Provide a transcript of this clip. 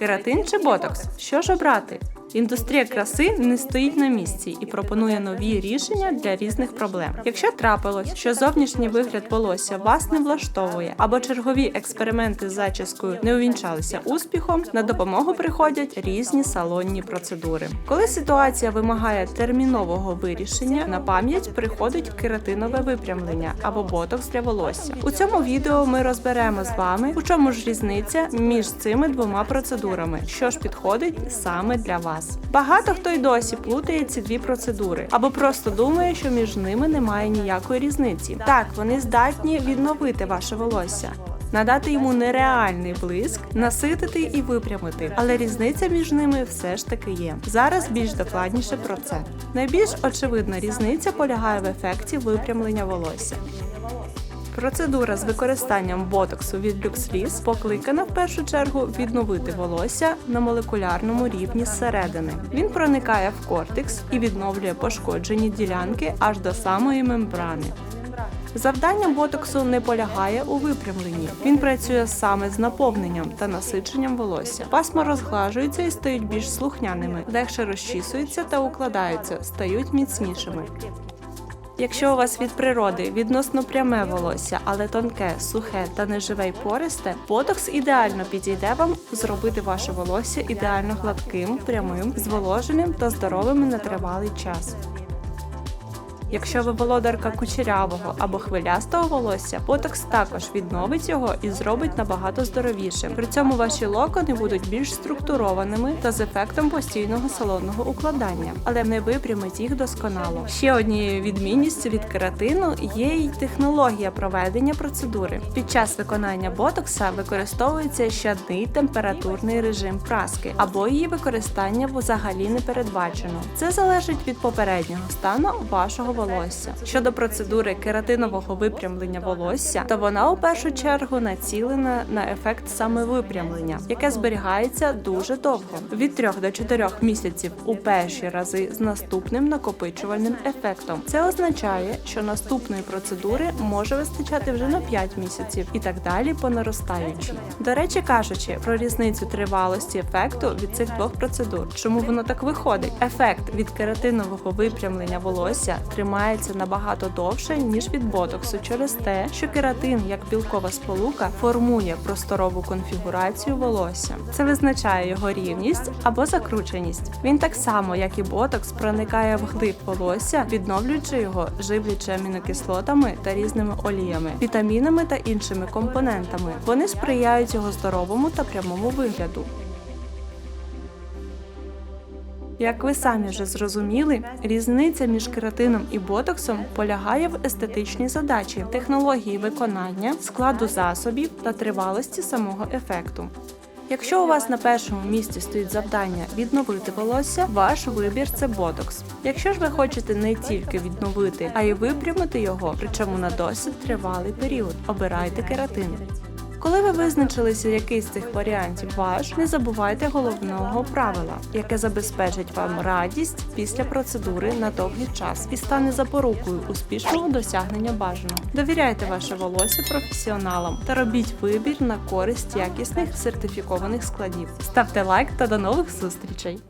Кератин чи ботокс? Що ж обрати? Індустрія краси не стоїть на місці і пропонує нові рішення для різних проблем. Якщо трапилось, що зовнішній вигляд волосся вас не влаштовує, або чергові експерименти з зачіскою не увінчалися успіхом, на допомогу приходять різні салонні процедури. Коли ситуація вимагає термінового вирішення, на пам'ять приходить кератинове випрямлення або ботокс для волосся. У цьому відео ми розберемо з вами, у чому ж різниця між цими двома процедурами, що ж підходить саме для вас. Багато хто й досі плутає ці дві процедури, або просто думає, що між ними немає ніякої різниці. Так, вони здатні відновити ваше волосся. Надати йому нереальний блиск, наситити і випрямити, але різниця між ними все ж таки є. Зараз більш докладніше про це. Найбільш очевидна різниця полягає в ефекті випрямлення волосся. Процедура з використанням ботоксу від LuxLease покликана в першу чергу відновити волосся на молекулярному рівні зсередини. Він проникає в кортекс і відновлює пошкоджені ділянки аж до самої мембрани. Завдання ботоксу не полягає у випрямленні. Він працює саме з наповненням та насиченням волосся. Пасма розглажуються і стають більш слухняними, легше розчісуються та укладаються, стають міцнішими. Якщо у вас від природи відносно пряме волосся, але тонке, сухе та неживе й пористе, ботокс ідеально підійде вам зробити ваше волосся ідеально гладким, прямим, зволоженим та здоровим на тривалий час. Якщо ви володарка кучерявого або хвилястого волосся, ботокс також відновить його і зробить набагато здоровішим. При цьому ваші локони будуть більш структурованими та з ефектом постійного салонного укладання, але не випрямить їх досконало. Ще однією відмінністю від кератину є й технологія проведення процедури. Під час виконання ботокса використовується щадний температурний режим праски, або її використання взагалі не передбачено. Це залежить від попереднього стану вашого волосся. Щодо процедури кератинового випрямлення волосся, то вона у першу чергу націлена на ефект саме випрямлення, яке зберігається дуже довго від 3 до 4 місяців у перші рази з наступним накопичувальним ефектом. Це означає, що наступної процедури може вистачати вже на 5 місяців і так далі по наростаючій. До речі, кажучи про різницю тривалості ефекту від цих двох процедур, чому воно так виходить? Ефект від кератинового випрямлення волосся тримається набагато довше ніж від ботоксу через те, що кератин як білкова сполука формує просторову конфігурацію волосся. Це визначає його рівність або закрученість. Він так само, як і ботокс, проникає в глиб волосся, відновлюючи його, живлячи амінокислотами та різними оліями, вітамінами та іншими компонентами. Вони сприяють його здоровому та прямому вигляду. Як ви самі вже зрозуміли, різниця між кератином і ботоксом полягає в естетичній задачі, технології виконання, складу засобів та тривалості самого ефекту. Якщо у вас на першому місці стоїть завдання відновити волосся, ваш вибір це ботокс. Якщо ж ви хочете не тільки відновити, а й випрямити його, причому на досить тривалий період, обирайте кератин. Коли ви визначилися, який з цих варіантів ваш, не забувайте головного правила, яке забезпечить вам радість після процедури на довгий час і стане запорукою успішного досягнення бажаного. Довіряйте ваше волосся професіоналам та робіть вибір на користь якісних сертифікованих складів. Ставте лайк та до нових зустрічей!